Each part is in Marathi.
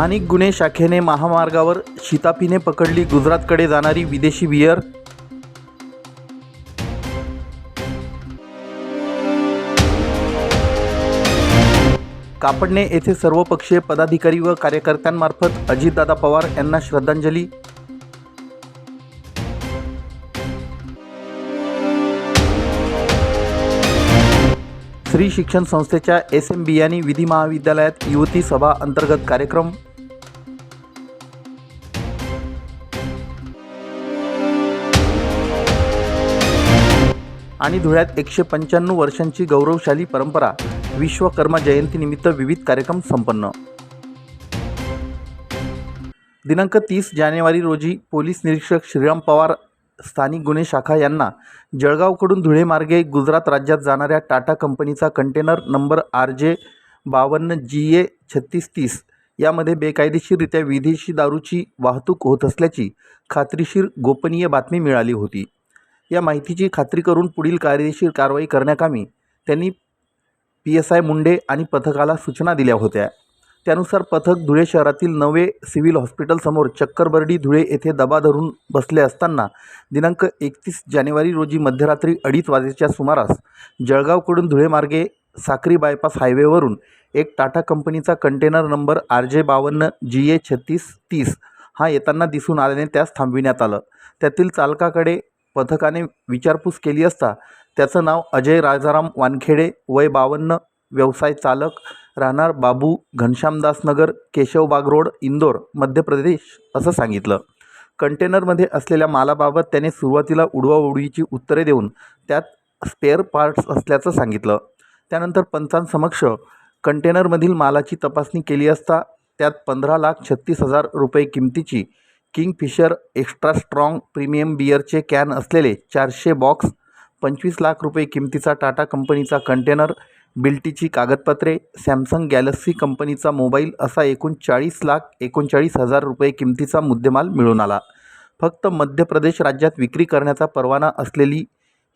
स्थानिक गुन्हे शाखेने महामार्गावर शिताफीने पकडली गुजरातकडे जाणारी विदेशी बियर कापडणे येथे सर्वपक्षीय पदाधिकारी व कार्यकर्त्यांमार्फत अजितदादा पवार यांना श्रद्धांजली. श्री शिक्षण संस्थेच्या एस एम बियानी विधी महाविद्यालयात युवती सभा अंतर्गत कार्यक्रम. आणि धुळ्यात एकशे पंच्याण्णव वर्षांची गौरवशाली परंपरा विश्वकर्मा जयंतीनिमित्त विविध कार्यक्रम संपन्न. दिनांक तीस जानेवारी रोजी पोलीस निरीक्षक श्रीराम पवार स्थानिक गुन्हे शाखा यांना जळगावकडून धुळे मार्गे गुजरात राज्यात जाणाऱ्या टाटा कंपनीचा कंटेनर नंबर आर जे बावन्न जी ए छत्तीस तीस यामध्ये बेकायदेशीररित्या विदेशी दारूची वाहतूक होत असल्याची खात्रीशीर गोपनीय बातमी मिळाली होती. या माहितीची खात्री करून पुढील कायदेशीर कारवाई करण्याकामी त्यांनी पी एस आय मुंडे आणि पथकाला सूचना दिल्या होत्या. त्यानुसार पथक धुळे शहरातील नवे सिव्हिल हॉस्पिटलसमोर चक्करबर्डी धुळे येथे दबा धरून बसले असताना दिनांक एकतीस जानेवारी रोजी मध्यरात्री अडीच वाजेच्या सुमारास जळगावकडून धुळेमार्गे साक्री बायपास हायवेवरून एक टाटा कंपनीचा कंटेनर नंबर आर जे बावन्न जी ए छत्तीस तीस हा येताना दिसून आल्याने त्यास थांबविण्यात आलं. त्यातील चालकाकडे पथकाने विचारपूस केली असता त्याचं नाव अजय राजाराम वानखेडे वय बावन्न व्यवसाय चालक राहणार बाबू घनश्यामदासनगर केशवबाग रोड इंदोर मध्य प्रदेश असं सांगितलं. कंटेनरमध्ये असलेल्या मालाबाबत त्याने सुरुवातीला उडवाउडवीची उत्तरे देऊन त्यात स्पेअर पार्ट्स असल्याचं सांगितलं. त्यानंतर पंचांसमक्ष कंटेनरमधील मालाची तपासणी केली असता त्यात पंधरा लाख छत्तीस हजार रुपये किमतीची किंगफिशर एक्स्ट्रा स्ट्रॉंग प्रीमियम बियरचे कॅन असलेले चारशे बॉक्स पंचवीस लाख रुपये किमतीचा टाटा कंपनीचा कंटेनर बिल्टीची कागदपत्रे सॅमसंग गॅलक्सी कंपनीचा मोबाईल असा एकूण चाळीस लाख एकोणचाळीस हजार रुपये किमतीचा मुद्देमाल मिळून आला. फक्त मध्य प्रदेश राज्यात विक्री करण्याचा परवाना असलेली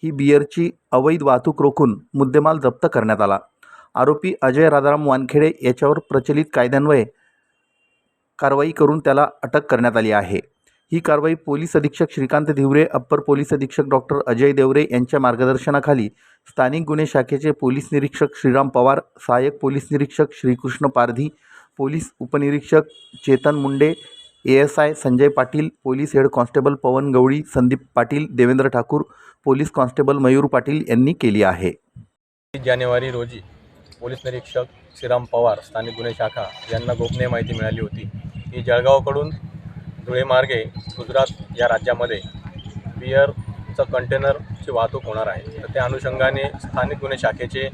ही बियरची अवैध वाहतूक रोखून मुद्देमाल जप्त करण्यात आला. आरोपी अजय राजाराम वानखेडे याच्यावर प्रचलित कायद्यान्वये कारवाई करून त्याला अटक करण्यात आली आहे. ही कारवाई पोलीस अधीक्षक श्रीकांत धिवरे अप्पर पोलीस अधीक्षक डॉक्टर अजय देवरे यांच्या मार्गदर्शनाखाली स्थानिक गुन्हे शाखेचे पोलीस निरीक्षक श्रीराम पवार सहाय्यक पोलीस निरीक्षक श्रीकृष्ण पारधी पोलीस उपनिरीक्षक Chetan Munde A S I Sanjay Patil police head constable Pawan Gawali Sandeep Patil Devendra Thakur police constable Mayur Patil यांनी केली आहे. जानेवारी रोजी पोलीस निरीक्षक श्रीराम पवार स्थानिक गुन्हे शाखा यांना गोपनीय माहिती मिळाली होती. की जळगावकडून धुळे मार्गे गुजरात या राज्यामध्ये बियरचं कंटेनरची वाहतूक होणार आहे. तर त्या अनुषंगाने स्थानिक गुन्हे शाखेचे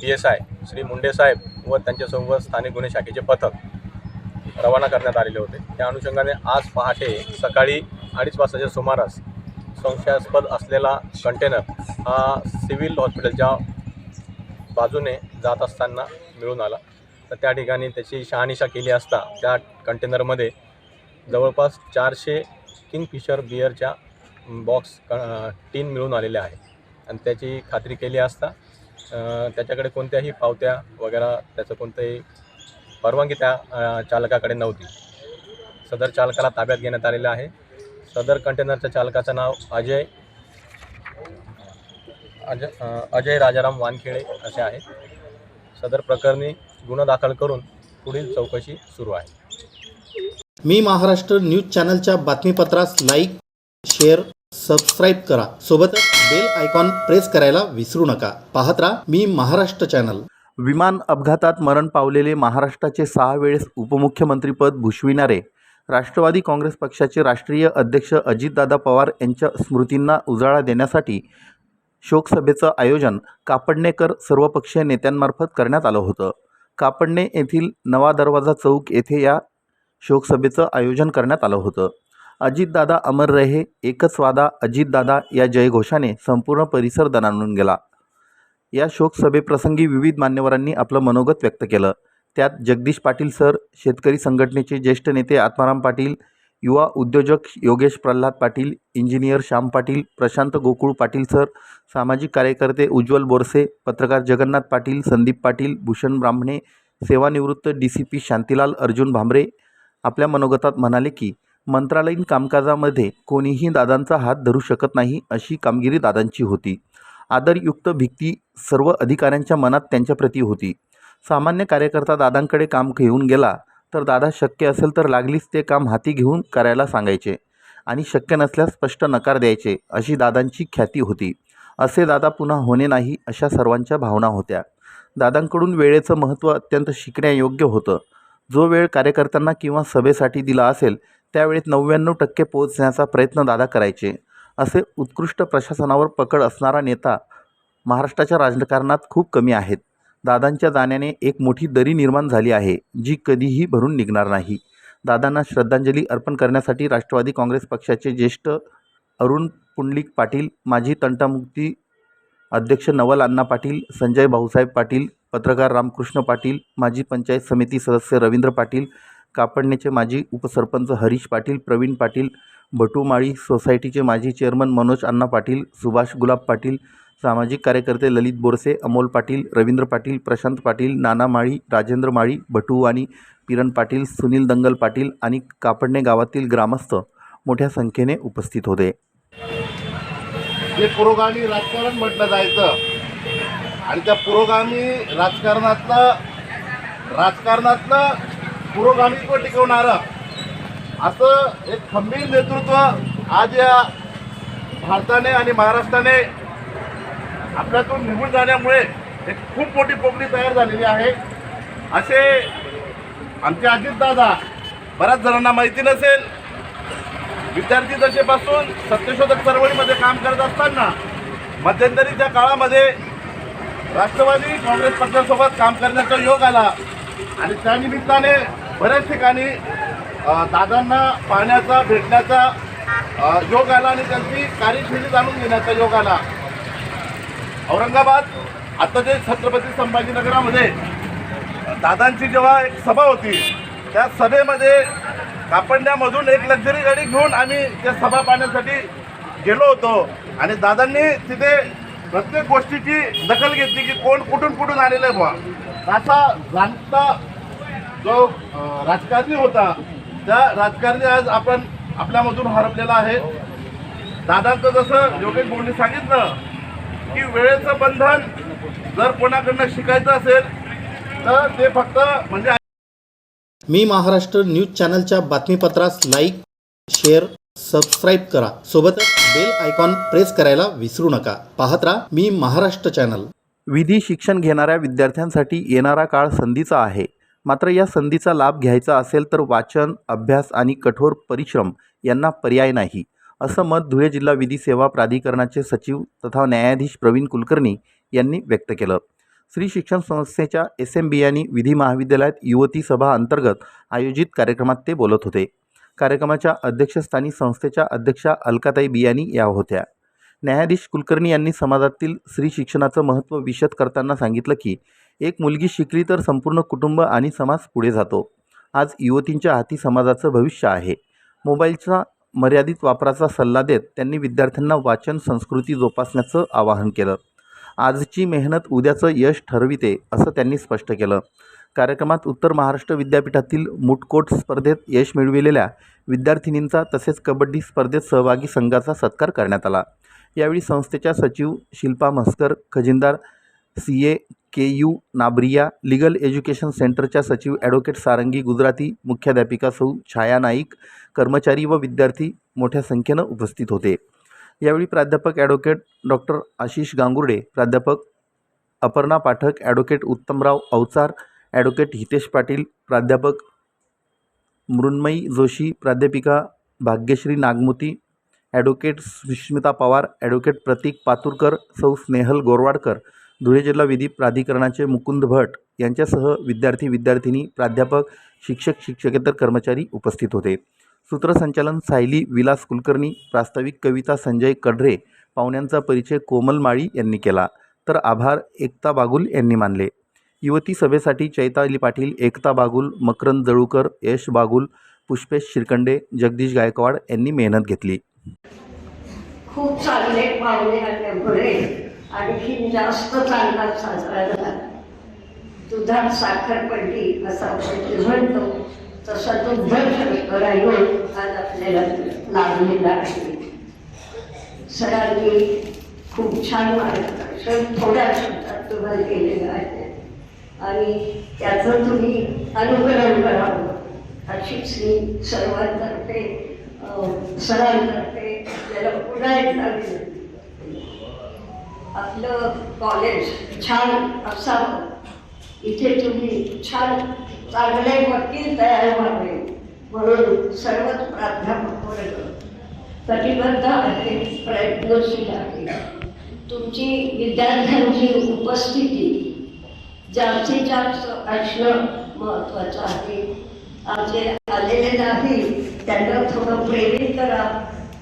P S I Shri Munde साहेब व त्यांच्यासोबत स्थानिक गुन्हे शाखेचे पथक रवाना करण्यात आलेले होते. त्या अनुषंगाने आज पहाटे सकाळी अडीच वाजताच्या सुमारास संशयास्पद असलेला कंटेनर हा सिव्हिल हॉस्पिटलच्या बाजूने जात असताना मिळून आला. तर त्या ठिकाणी त्याची शहानिशा केली असता त्या कंटेनरमध्ये जवळपास चारशे किंगफिशर बियरच्या बॉक्स क टीन मिळून आलेल्या आहे आणि त्याची खात्री केली असता त्याच्याकडे कोणत्याही पावत्या वगैरे त्याचं कोणतंही परवानगी त्या चालकाकडे नव्हती. सदर चालकाला ताब्यात घेण्यात आलेलं आहे. सदर कंटेनरच्या चालकाचं नाव अजय अजय अजय राजाराम वानखेडे असे आहे. सदर प्रकरणी गुन्हा दाखल करून पुढील चौकशी सुरू आहे. मी महाराष्ट्र न्यूज चॅनलच्या बातमीपत्रास लाईक शेअर सबस्क्राईब करा. सोबतच बेल आयकॉन प्रेस करायला विसरू नका. पाहत राहा मी महाराष्ट्र चॅनल. विमान अपघातात मरण पावलेले महाराष्ट्राचे सहा वेळेस उपमुख्यमंत्रीपद भूषविणारे राष्ट्रवादी काँग्रेस पक्षाचे राष्ट्रीय अध्यक्ष अजितदादा पवार यांच्या स्मृतींना उजाळा देण्यासाठी शोकसभेचं आयोजन कापडणेकर सर्वपक्षीय नेत्यांमार्फत करण्यात आलं होतं. कापडणे येथील नवा दरवाजा चौक येथे या शोकसभेचं आयोजन करण्यात आलं होतं. अजितदादा अमर रहे एकच वादा अजितदादा या जयघोषाने संपूर्ण परिसर दणाणून गेला. या शोकसभेप्रसंगी विविध मान्यवरांनी आपलं मनोगत व्यक्त केलं. त्यात जगदीश पाटील सर शेतकरी संघटनेचे ज्येष्ठ नेते आत्माराम पाटील युवा उद्योजक योगेश प्रल्हाद पाटील इंजिनियर श्याम पाटील प्रशांत गोकुळ पाटील सर सामाजिक कार्यकर्ते उज्ज्वल बोरसे पत्रकार जगन्नाथ पाटील संदीप पाटील भूषण ब्राह्मणे सेवानिवृत्त D C P Shantilal Arjun Bhambare आपल्या मनोगतात म्हणाले की मंत्रालयीन कामकाजामध्ये कोणीही दादांचा हात धरू शकत नाही अशी कामगिरी दादांची होती. आदरयुक्त भीती सर्व अधिकाऱ्यांच्या मनात त्यांच्याप्रती होती. सामान्य कार्यकर्ता दादांकडे काम घेऊन गेला तर दादा शक्य असेल तर लागलीच ते काम हाती घेऊन करायला सांगायचे आणि शक्य नसल्यास स्पष्ट नकार द्यायचे अशी दादांची ख्याती होती. असे दादा पुन्हा होणे नाही अशा सर्वांच्या भावना होत्या. दादांकडून वेळेचं महत्त्व अत्यंत शिकण्यायोग्य होतं. जो वेळ कार्यकर्त्यांना किंवा सभेसाठी दिला असेल त्यावेळेत नव्याण्णव टक्के पोहोचण्याचा प्रयत्न दादा करायचे. असे उत्कृष्ट प्रशासनावर पकड असणारा नेता महाराष्ट्राच्या राजकारणात खूप कमी आहेत. दादांच्या जाण्याने एक मोठी दरी निर्माण झाली आहे जी कधीही भरून निघणार नाही. दादांना श्रद्धांजली अर्पण करण्यासाठी राष्ट्रवादी काँग्रेस पक्षाचे ज्येष्ठ अरुण पुंडलिक पाटील माजी तंटामुक्ती अध्यक्ष नवल अण्णा पाटील संजय भाऊसाहेब पाटील पत्रकार रामकृष्ण पाटील माजी पंचायत समिती सदस्य रवींद्र पाटील कापडणेचे माजी उपसरपंच हरीश पाटील प्रवीण पाटील भटूमाळी सोसायटीचे माजी चेअरमन मनोज अण्णा पाटील सुभाष गुलाब पाटील सामाजिक कार्यकर्ते ललित बोरसे अमोल पाटील रवींद्र पाटील प्रशांत पाटील नाना माळी राजेंद्र माळी भटूवाणी किरण पाटील सुनील दंगल पाटील आणि कापडणे गावातील ग्रामस्थ मोठ्या संख्येने उपस्थित होते. जे पुरोगामी राजकारण म्हटलं जायचं. आणि त्या पुरोगामी राजकारणातलं राजकारणातलं पुरोगामीत्व टिकवणारं असं एक खंबीर नेतृत्व आज या भारताने आणि महाराष्ट्राने आपल्यातून निघून जाण्यामुळे एक खूप मोठी पोकळी तयार झालेली आहे. असे आमचे अजितदादा बऱ्याच जणांना माहिती नसेल विद्यार्थी दशेपासून सत्यशोधक चळवळीमध्ये काम करत असताना मध्यंतरीच्या काळामध्ये राष्ट्रवादी काँग्रेस पक्षासोबत काम करण्याचा योग आला आणि त्यानिमित्ताने बऱ्याच ठिकाणी दादांना पाहण्याचा भेटण्याचा योग आला आणि त्यांची कार्यशैली जाणून घेण्याचा योग आला. औरंगाबाद आता जे छत्रपती संभाजीनगरामध्ये दादांची जेव्हा एक सभा होती त्या सभेमध्ये कापडण्यामधून एक लक्झरी गाडी घेऊन आम्ही त्या सभा पाहण्यासाठी गेलो होतो. आणि दादांनी तिथे प्रत्येक गोष्टीची दखल घेतली की कोण कुठून कुठून आलेलं आहे बुवा. असा जाणता जो राजकारणी होता त्या राजकारणी आज आपण आपल्यामधून हरपलेला आहे. दादांचं जसं योगेश भाऊंनी सांगितलं की वेळेचं बंधन जर कोणाकडनं शिकायचं असेल तर ते फक्त म्हणजे मी महाराष्ट्र न्यूज चॅनलच्या बातमीपत्रास लाईक शेअर सबस्क्राईब करा. सोबतच बेल आयकॉन प्रेस करायला विसरू नका. पाहत राहा मी महाराष्ट्र चॅनल. विधी शिक्षण घेणाऱ्या विद्यार्थ्यांसाठी येणारा काळ संधीचा आहे. मात्र या संधीचा लाभ घ्यायचा असेल तर वाचन अभ्यास आणि कठोर परिश्रम यांना पर्याय नाही. असं मत धुळे जिल्हा विधी सेवा प्राधिकरणाचे सचिव तथा न्यायाधीश प्रवीण कुलकर्णी यांनी व्यक्त केलं. श्री शिक्षण संस्थेच्या एस एम बियानी विधी महाविद्यालयात युवती सभा अंतर्गत आयोजित कार्यक्रमात ते बोलत होते. कार्यक्रमाच्या अध्यक्षस्थानी संस्थेच्या अध्यक्षा अलकाताई बियानी या होत्या. न्यायाधीश कुलकर्णी यांनी समाजातील स्त्री शिक्षणाचं महत्त्व विशद करताना सांगितलं की एक मुलगी शिकली तर संपूर्ण कुटुंब आणि समाज पुढे जातो. आज युवतींच्या हाती समाजाचं भविष्य आहे. मोबाईलचा मर्यादित वापराचा सल्ला देत त्यांनी विद्यार्थ्यांना वाचन संस्कृती जोपासण्याचं आवाहन केलं. आजची मेहनत उद्याचं यश ठरविते असं त्यांनी स्पष्ट केलं. कार्यक्रमात उत्तर महाराष्ट्र विद्यापीठातील मुटकोट स्पर्धेत यश मिळविलेल्या विद्यार्थिनींचा तसेच कबड्डी स्पर्धेत सहभागी संघाचा सत्कार करण्यात आला. यावेळी संस्थेच्या सचिव Shilpa Mhaskar खजिनदार C A K U Nabriya legal education सेंटरच्या सचिव ॲडव्होकेट सारंगी गुजराती मुख्याध्यापिका सौ छाया नाईक कर्मचारी व विद्यार्थी मोठ्या संख्येनं उपस्थित होते. यावेळी प्राध्यापक ॲडव्होकेट डॉक्टर आशिष गांगुर्डे प्राध्यापक अपर्णा पाठक ॲडव्होकेट उत्तमराव अवचार ॲडव्होकेट हितेश पाटील प्राध्यापक मृण्मयी जोशी प्राध्यापिका भाग्यश्री नागमोती ॲडव्होकेट सुष्मिता पवार ॲडव्होकेट प्रतीक पातुरकर सौ स्नेहल गोरवाडकर धुळे जिल्हा विधी प्राधिकरणाचे मुकुंद भट यांच्यासह विद्यार्थी विद्यार्थिनी प्राध्यापक शिक्षक शिक्षकेतर कर्मचारी उपस्थित होते. सूत्रसंचालन सायली विलास कुलकर्णी प्रास्ताविक कविता संजय कडरे पाहुण्यांचा परिचय कोमल माळी यांनी केला. तर आभार एकता बागुल यांनी मानले. युवती सभेसाठी चैताली पाटील एकता बागुल मकरंद जळूकर यश बागुल पुष्पेश शिरकंडे जगदीश गायकवाड यांनी मेहनत घेतली. खूप चांगले पाहुणे आणखी जास्त चांगला साजरा झाला. दुधात साखर पडली असं आपण म्हणतो. तसा तो भर करायला आज आपल्याला लाभलेला आहे. सरांनी खूप छान मार्गदर्शन थोड्या शब्दात तुम्हाला केलेलं आहे. आणि त्याचं तुम्ही अनुकरण करावं अशीच मी सर्वांतर्फे सरांतर्फे आपल्याला पुन्हा एकदा आपलं कॉलेज छान असावं. इथे तुम्ही छान चांगले वकील तयार व्हावे म्हणून सर्वच प्राध्यापक वर्ग कटिबद्ध आहे प्रयत्नशील आहे. तुमची विद्यार्थ्यांची उपस्थिती जास्तीत जास्त असणं महत्त्वाचं आहे आमचे आलेले नाही त्यांना थोडं प्रेरित करा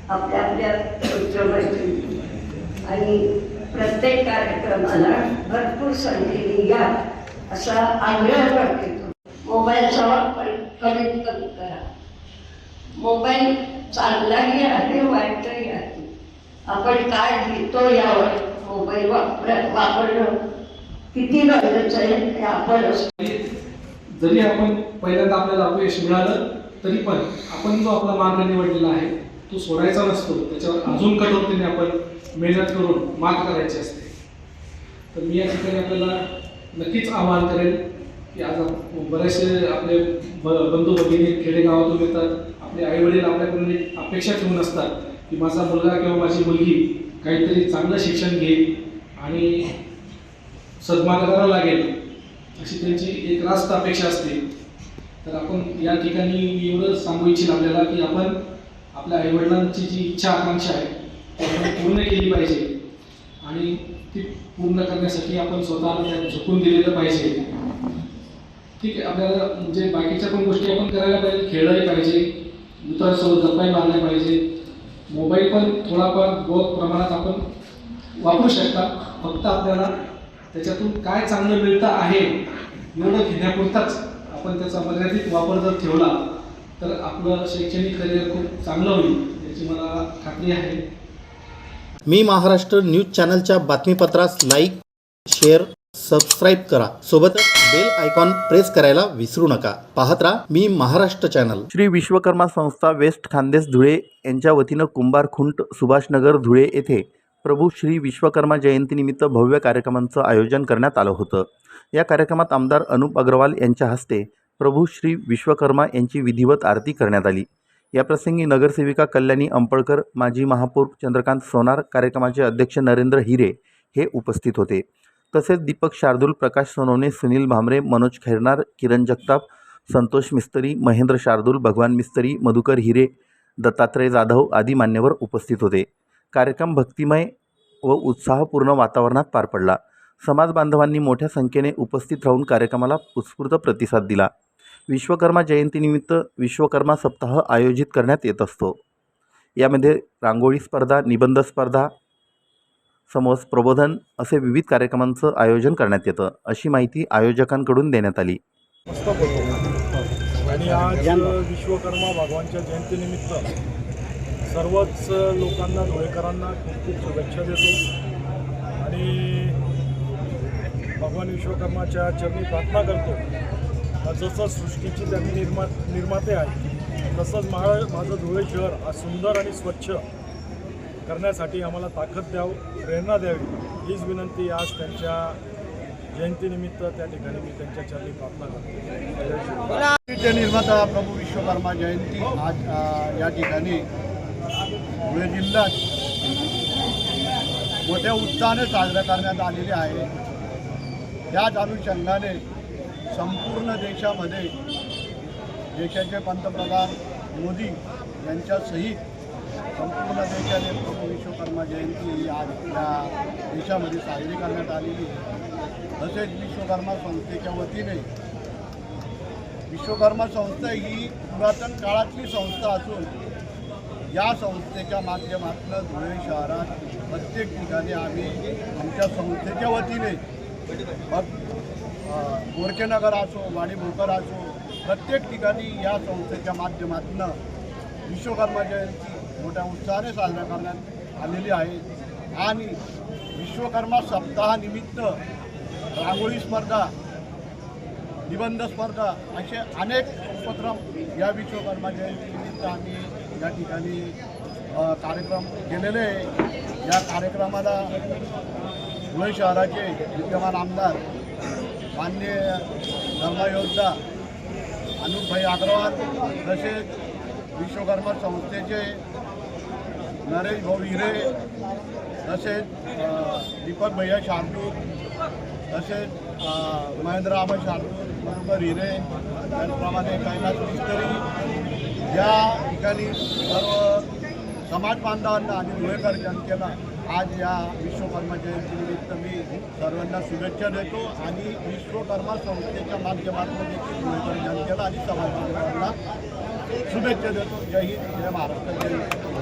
आपल्या आपल्या मित्रमैत्री आणि प्रत्येक कार्यक्रमाला भरपूर संधी या असा आग्रह वाटते मोबाईलचा वापर कमीत कमी करा. मोबाईल चांगलाही आहे वाईटही आहे. आपण काय घेतो यावर मोबाईल वापर वापरणं किती गरजेचं आहे ते आपण जरी आपण पहिल्यांदा आपल्याला अपयश मिळालं तरी पण आपण जो आपला मार्ग निवडलेला आहे तो सोडायचा नसतो. त्याच्यावर अजून कठोरतेने आपण मेहनत करून मात करायची असते. तर मी या ठिकाणी आपल्याला नक्कीच आवाहन करेन की आज बरेचसे आपले ब बंधू भगिनी खेडेगावातून येतात. आपले आईवडील आपल्याकडून एक अपेक्षा ठेवून असतात की माझा मुलगा किंवा माझी मुलगी काहीतरी चांगलं शिक्षण घेईल आणि सन्मान लागेल अशी त्यांची एक रास्त अपेक्षा असते. तर आपण या ठिकाणी एवढं सांगू इच्छित आपल्याला की आपण आपल्या आईवडिलांची जी इच्छा आकांक्षा आहे ती आपण पूर्ण केली पाहिजे. आणि ती पूर्ण करण्यासाठी आपण स्वतःला त्यात झुकून दिलेलं पाहिजे. ठीक आहे आपल्याला म्हणजे बाकीच्या पण गोष्टी आपण करायला पाहिजे खेळलंही पाहिजे मित्रांसोबत गप्पाही मारल्या पाहिजे. मोबाईल पण थोडाफार बहुत प्रमाणात आपण वापरू शकता. फक्त आपल्याला त्याच्यातून काय चांगलं मिळतं आहे एवढं घेण्यापुरताच आपण त्याचा मर्यादित वापर जर ठेवला तर आपलं शैक्षणिक करिअर खूप चांगलं होईल याची मला खात्री आहे. मी महाराष्ट्र न्यूज चॅनलच्या बातमीपत्रास लाईक शेअर सबस्क्राईब करा. सोबतच बेल आयकॉन प्रेस करायला विसरू नका. पाहत राहा मी महाराष्ट्र चॅनल श्री विश्वकर्मा संस्था वेस्ट खानदेश धुळे यांच्या वतीनं कुंभार खुंट सुभाषनगर धुळे येथे प्रभू श्री विश्वकर्मा जयंतीनिमित्त भव्य कार्यक्रमांचं आयोजन करण्यात आलं होतं. या कार्यक्रमात आमदार अनुप अग्रवाल यांच्या हस्ते प्रभू श्री विश्वकर्मा यांची विधिवत आरती करण्यात आली. याप्रसंगी नगरसेविका कल्याणी अंपळकर माजी महापौर चंद्रकांत सोनार कार्यक्रमाचे अध्यक्ष नरेंद्र हिरे हे उपस्थित होते. तसेच दीपक शार्दूल प्रकाश सोनवणे सुनील भामरे मनोज खैरनार किरण जगताप संतोष मिस्त्री महेंद्र शार्दूल भगवान मिस्त्री मधुकर हिरे दत्तात्रय जाधव आदी मान्यवर उपस्थित होते. कार्यक्रम भक्तिमय व उत्साहपूर्ण वातावरणात पार पडला. समाज बांधवांनी मोठ्या संख्येने उपस्थित राहून कार्यक्रमाला उत्स्फूर्त प्रतिसाद दिला. विश्वकर्मा जयंतीनिमित्त विश्वकर्मा सप्ताह आयोजित करण्यात येत असतो. यामध्ये रांगोळी स्पर्धा निबंध स्पर्धा समोस प्रबोधन असे विविध कार्यक्रमांचं आयोजन करण्यात येतं अशी माहिती आयोजकांकडून देण्यात आली. आणि आज विश्वकर्मा भगवानच्या जयंतीनिमित्त सर्वच लोकांना धुळेकरांना खूप खूप शुभेच्छा देतो. आणि भगवान विश्वकर्माच्या चरणी प्रार्थना करतो. जसं सृष्टीची त्यांनी निर्मा निर्माते आहे तसंच महा माझं धुळे शहर हा सुंदर आणि स्वच्छ करण्यासाठी आम्हाला ताकद द्यावं प्रेरणा द्यावी हीच विनंती आज त्यांच्या जयंतीनिमित्त त्या ठिकाणी मी त्यांच्या चरणी प्रार्थना करतो. निर्माता प्रभू विश्वकर्मा जयंती आज या ठिकाणी धुळे जिल्ह्यात मोठ्या उत्साहाने साजरा करण्यात आलेली आहे. याच अनुषंगाने संपूर्ण देशामध्ये देशाचे पंतप्रधान मोदी यांच्यासहित संपूर्ण देशाने प्रभू विश्वकर्मा जयंती ही आज या देशामध्ये साजरी करण्यात आलेली आहे. तसेच विश्वकर्मा संस्थेच्या वतीने विश्वकर्मा संस्था ही पुरातन काळातली संस्था असून या संस्थेच्या माध्यमातून धुळे शहरात प्रत्येक ठिकाणी आम्ही आमच्या संस्थेच्या वतीने मग अ, असो वाडीभोकर असो प्रत्येक ठिकाणी या संस्थेच्या माध्यमातून विश्वकर्मा जयंती मोठ्या उत्साहाने साजरा करण्यात आलेली आहे. आणि विश्वकर्मा सप्ताहानिमित्त रांगोळी स्पर्धा निबंध स्पर्धा असे अनेक उपक्रम या विश्वकर्मा जयंतीनिमित्त आम्ही या ठिकाणी कार्यक्रम केलेले आहे. या कार्यक्रमाला धुळे शहराचे विद्यमान आमदार मान्य धर्मयोद्धा अनुपभाई अग्रवाल तसेच विश्वकर्मा संस्थेचे नरेश भाऊ हिरे तसेच दीपक भैया शार्दूर तसेच महेंद्र आबा शार्दूर बरोबर हिरे त्याचप्रमाणे कैलास मिस्त्री या ठिकाणी सर्व समाज बांधवांना आणि धुळेकर जनतेला आज या विश्वकर्मा जयंतीनिमित्त मी सर्वांना शुभेच्छा देतो आणि विश्वकर्मा संस्थेच्या माध्यमातून देखील धुळेकर जनतेला आणि समाज बांधवांना शुभेच्छा देतो. जय हिंद जय महाराष्ट्र. जय